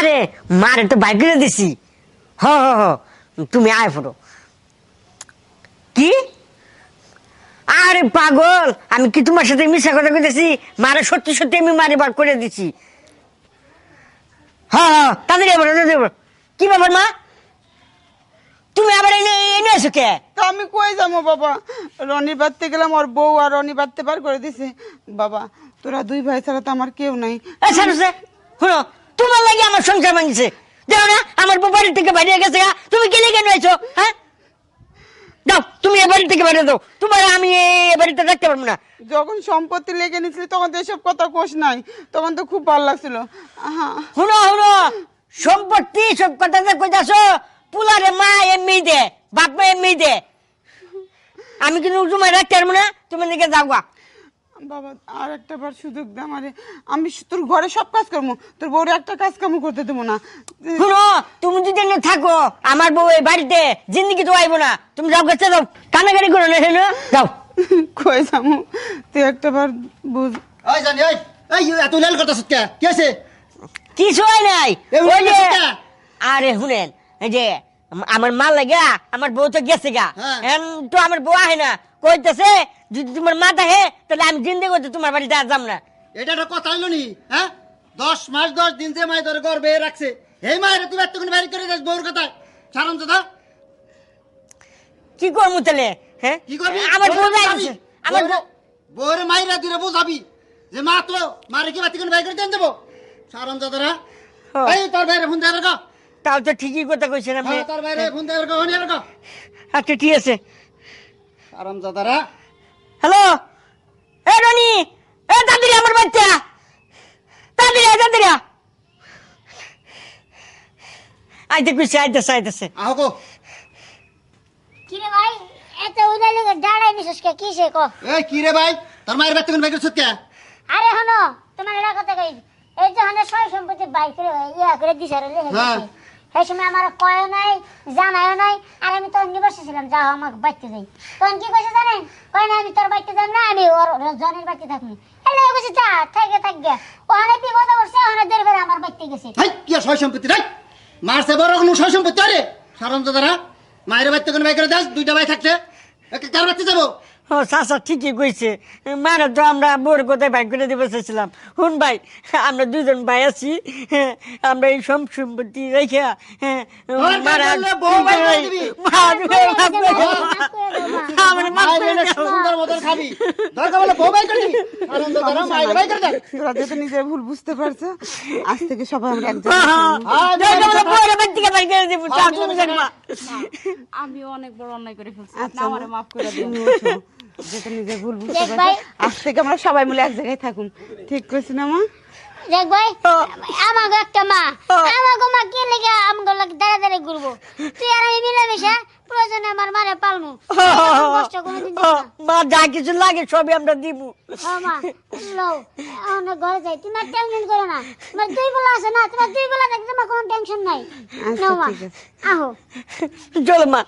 আরে মারে তো বাইক করে দিছি। হ হ হ তুমি আয় ফটো। কি? আরে পাগল আমি কি তোমার সাথে মিশা কথা কইতেছি? মারে সত্যি সত্যি আমি মারে বার করে দিছি। হ্যাঁ হ্যাঁ তাড়াতাড়ি আবার তাড়াতাড়ি আবার। কি ব্যাপার মা? তুমি আবার এনে এনে এসো কে? তো আমি কই যাব বাবা? রনি বাড়তে গেলাম ওর বউ আর রনি বাড়তে পার করে দিছে। বাবা তোরা দুই ভাই ছাড়া তো আমার কেউ নাই। সারসে শুনো তোমার লাগে আমার সংসার ভাঙছে। দেখো না আমার বউ বাড়ি থেকে বাইরে গেছে তুমি কেন কেন আইছো হ্যাঁ? দাও তুমি এ বাড়ি থেকে বাইরে দাও তোমার আমি এ বাড়িতে রাখতে পারব না। যখন সম্পত্তি লেগে নিছিলি তখন তো এসব কথা কোষ নাই। তখন তো খুব ভালো লাগছিল। আহা। শুনো শুনো সম্পত্তি সব কথা যে কইতাছো পুলারে মা এমনি দে বাপ মা এমনি দে। আমি কিন্তু তোমার রাখতে পারব না তুমি দিকে যাও গা। বাবা আর একটা বার সুযোগ দে আমারে। আমি তোর ঘরে সব কাজ করব তোর বউরে একটা কাজ কামও করতে দেবো না। শুনো তুমি যদি না থাকো আমার বউ এই বাড়িতে জিন্দিগি তো আইবো না। তুমি যাও গেছে যাও। কানাকানি করো না হেন। যাও। কই যাব? তুই একটা বার বুঝ ওই জানি ওই এই এত লাল কথা সত্যি কি আছে কিছু হয় নাই। ওই যে আরে শুনেন এই যে আমার মা লাগা আমার বউ তো গেছে গা। হ্যাঁ। তো আমার বউ আহে না। কইতেছে যদি তোমার মা দেখে তাহলে আমি জিন্দে করতে তোমার বাড়িতে আর যাম না। এটা একটা কথা হইল নি হ্যাঁ? দশ মাস দশ দিন যে মাই ধরে গর্বে রাখছে এই মায়ের তুমি এতক্ষণ বাইরে করে যাস বউর কথা সারাম তো কি করব তাহলে হ্যাঁ? কি করবি? আমার বউ বাইরে আমার বউরে বুঝাবি যে মা তো মারে কি বাতি করে বাইরে করে দেন দেবো। সারাম তো তোরা। এই তোর বাইরে ফোন দেবার গো। তাও তো ঠিকই কথা কইছেন আপনি তোর বাইরে ফোন দেবার গো হনি গো। আচ্ছা ঠিক আছে। সারাম তো তোরা। হ্যালো? এ রনি এ দাদিরা আমার বাচ্চা। দাদিরা দাদিরা আইতে কইছে আইতেছে আইতেছে। আহ গো কিরে ভাই এত উদাই লোকে দাঁড়াই নিছিস কে? কিসে কো? এই কি রে ভাই? তোর মায়ের বাতি করে বাইরে করে সত্যি আরে হনো তোমার এটা কথা কই? এই যে হনে সয় সম্পত্তি বাইক করে ইয়া করে দিছে রে লেগে হ্যাঁ। সেই সময় আমার কয় নাই, জানায়ও নাই, আর আমি তখন নিবাসে ছিলাম যা আমাকে বাইতে যাই। তখন কি কইছে জানেন? কয় না, আমি তোর বাইতে যাব না, আমি ওর জনের বাইতে থাকব। এলে কইছে, যা, থাকে থাকবে ওখানে বিপদ করছে ওখানে দের ফেরে আমার বাইতে গেছে। হাই আর সয় সম্পত্তি রাই মারছে বড় কোনো সয় সম্পত্তি, আরে! সারাম তো তারা মায়ের বাড়িতে কোনো বাই করে দাস দুইটা ভাই থাকছে কার বাড়িতে যাব? ও চাচা ঠিকই কইছে। মারা তো আমরা বোর কোথায় বাইক করে চেয়েছিলাম শুন ভাই আমরা দুজন ভাই আছি। আমরা এই সব সম্পত্তি রেখে হ্যাঁ, নিজের ভুল বুঝতে পারছ আজ থেকে সবাই আমরা দেবো, দেখবা। আমি অনেক বড় অন্যায় করে ফেলছি আপনি আচ্ছা আমারে মাফ করে দিন তুমি ওঠো। ভুল বুঝতে দেখ আজ থেকে আমরা সবাই মিলে এক জায়গায় থাকুন ঠিক কইছি না মা দেখ ভাই। আমাকে একটা মা। আমাকে মা কে লেগে আমাকে লাগে দাঁড়া দাঁড়া ঘুরবো তুই আর আমি মিলেমিশে প্রয়োজনে আমার মারে পালমু কষ্ট। মা যা কিছু লাগে সবই আমরা দিব। ও মা লও অনেক ঘরে যাই। তুমি আর টেনশন করো না। তোমার দুই বেলা আছে না তোমার দুই বেলা দেখে তোমার কোনো টেনশন নাই। আচ্ছা, নাও মা আহো। চলো মা।